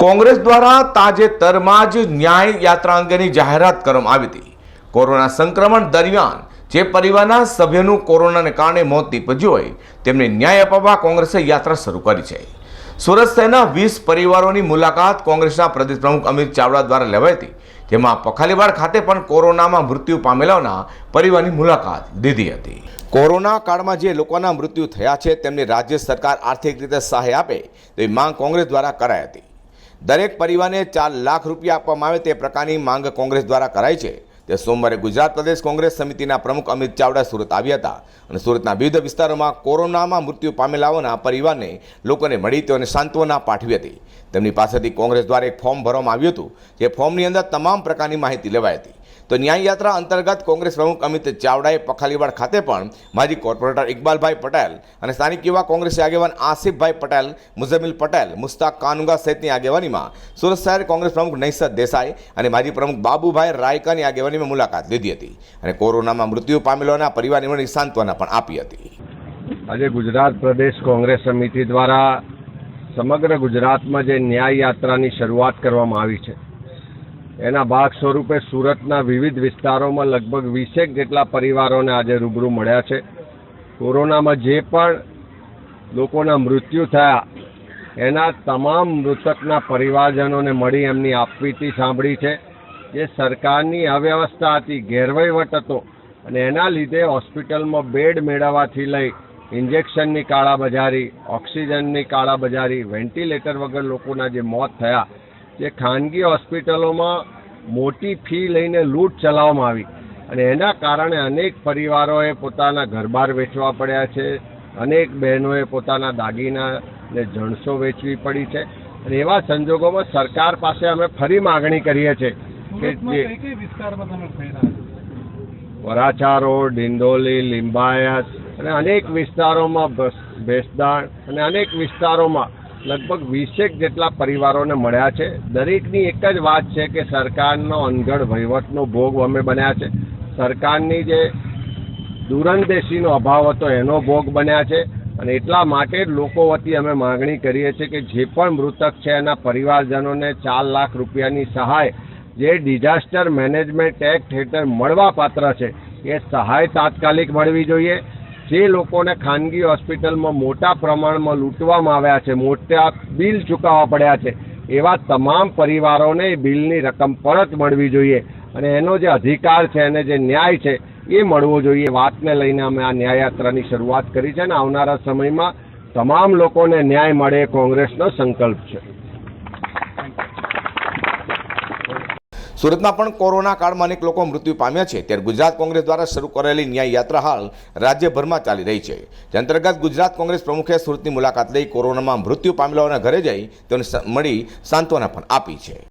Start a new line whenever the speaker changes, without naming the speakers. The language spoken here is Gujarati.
કોંગ્રેસ દ્વારા તાજેતરમાં જ ન્યાય યાત્રા અંગેની જાહેરાત કરવામાં આવી હતી. કોરોના સંક્રમણ દરમિયાન જે પરિવારના સભ્યનું કોરોનાને કારણે મોત નીપજ્યું હોય, તેમને ન્યાય અપાવવા કોંગ્રેસે યાત્રા શરૂ કરી છે. સુરત શહેરના વીસ પરિવારોની મુલાકાત કોંગ્રેસના પ્રદેશ પ્રમુખ અમિત ચાવડા દ્વારા લેવાઈ હતી, જેમાં પખાલીવાડ ખાતે પણ કોરોનામાં મૃત્યુ પામેલાઓના પરિવારની મુલાકાત લીધી હતી. કોરોના કાળમાં જે લોકોના મૃત્યુ થયા છે, તેમને રાજ્ય સરકાર આર્થિક રીતે સહાય આપે તેવી માંગ કોંગ્રેસ દ્વારા કરાઈ હતી. દરેક પરિવારને ચાર લાખ રૂપિયા આપવામાં આવે તે પ્રકારની માંગ કોંગ્રેસ દ્વારા કરાઈ છે. તે સોમવારે ગુજરાત પ્રદેશ કોંગ્રેસ સમિતિના પ્રમુખ અમિત ચાવડા સુરત આવ્યા હતા અને સુરતના વિવિધ વિસ્તારોમાં કોરોનામાં મૃત્યુ પામેલાઓના પરિવારને લોકોને મળી તેઓને સાંત્વના પાઠવી હતી. તેમની પાસેથી કોંગ્રેસ દ્વારા એક ફોર્મ ભરવામાં આવ્યું હતું. જે ફોર્મની અંદર તમામ પ્રકારની માહિતી લેવાઈ હતી. તો ન્યાય યાત્રા અંતર્ગત કોંગ્રેસ પ્રમુખ અમિત ચાવડાએ પખાલીવાડ ખાતે પણ માજી કોર્પોરેટર ઇકબાલભાઈ પટેલ અને સ્થાનિક યુવા કોંગ્રેસી આગેવાન આસિફભાઈ પટેલ મુઝમિલ પટેલ, મુસ્તાક કાનુગા સહિતની આગેવાનીમાં સુરત શહેર કોંગ્રેસ પ્રમુખ નૈસદ દેસાઈ અને માજી પ્રમુખ બાબુભાઈ રાયકાની આગેવાનીમાં મુલાકાત લીધી હતી અને કોરોનામાં મૃત્યુ પામેલોના પરિવારને સાંત્વના પણ આપી હતી.
આજે ગુજરાત પ્રદેશ કોંગ્રેસ સમિતિ દ્વારા સમગ્ર ગુજરાતમાં જે ન્યાય યાત્રાની શરૂઆત કરવામાં આવી છે એના ભાગ સ્વરૂપે સુરતના વિવિધ વિસ્તારોમાં લગભગ વીસેક જેટલા પરિવારોને આજે રૂબરૂ મળ્યા છે. કોરોનામાં જે પણ લોકોના મૃત્યુ થયા, એના તમામ મૃતકના પરિવારજનોને મળી એમની આપવીતી સાંભળી છે. જે સરકારની અવ્યવસ્થા હતી, ગેરવહીવટ હતો અને એના લીધે હોસ્પિટલમાં બેડ મેળવવાથી લઈ ઇન્જેક્શનની કાળાબજારી, ઓક્સિજનની કાળાબજારી, વેન્ટિલેટર વગર લોકોના જે મોત થયા જે ખાનગી હોસ્પિટલોમાં મોટી ફી લઈને લૂંટ ચલાવવામાં આવી. અને એના કારણે અનેક પરિવારોએ પોતાના ઘરબાર વેચવા પડ્યા છે. અનેક બહેનોએ પોતાના દાગીના ને જણસો વેચવી પડી છે. અને એવા સંજોગોમાં સરકાર પાસે અમે ફરી માગણી કરીએ છીએ કે જે? વરાછા રોડ ડિંડોલી લિંબાયત અને અનેક વિસ્તારોમાં ભેસદાણ અને અનેક વિસ્તારોમાં લગભગ વીસેક જેટલા પરિવારોને મળ્યા છે. દરેકની એક જ વાત છે કે સરકારનો અનગઢ વહીવટનો ભોગ અમે બન્યા છે. સરકારની જે દૂરંદેશીનો અભાવ હતો એનો ભોગ બન્યા છે અને એટલા માટે જ લોકો વતી અમે માગણી કરીએ છીએ કે જે પણ મૃતક છે એના પરિવારજનોને ચાર લાખ રૂપિયાની સહાય, જે ડિઝાસ્ટર મેનેજમેન્ટ એક્ટ હેઠળ મળવા પાત્ર છે, એ સહાય તાત્કાલિક મળવી જોઈએ. જે લોકોને ખાનગી હોસ્પિટલમાં મોટા પ્રમાણમાં લૂંટવામાં આવ્યા છે, મોટા બિલ ચૂકવવા પડ્યા છે, એવા તમામ પરિવારોને બિલની રકમ પરત મળવી જોઈએ અને એનો જે અધિકાર છે અને જે ન્યાય છે એ મળવો જોઈએ. વાતને લઈને અમે આ ન્યાયયાત્રાની શરૂઆત કરી છે અને આવનારા સમયમાં તમામ લોકોને ન્યાય મળે એ કોંગ્રેસનો સંકલ્પ છે.
સુરતમાં પણ કોરોના કાળમાં અનેક લોકો મૃત્યુ પામ્યા છે. ત્યારે ગુજરાત કોંગ્રેસ દ્વારા શરૂ કરેલી ન્યાય યાત્રા હાલ રાજ્યભરમાં ચાલી રહી છે. જે અંતર્ગત ગુજરાત કોંગ્રેસ પ્રમુખે સુરતની મુલાકાત લઈ કોરોનામાં મૃત્યુ પામેલાઓના ઘરે જઈ તેઓને મળી સાંત્વના પણ આપી છે.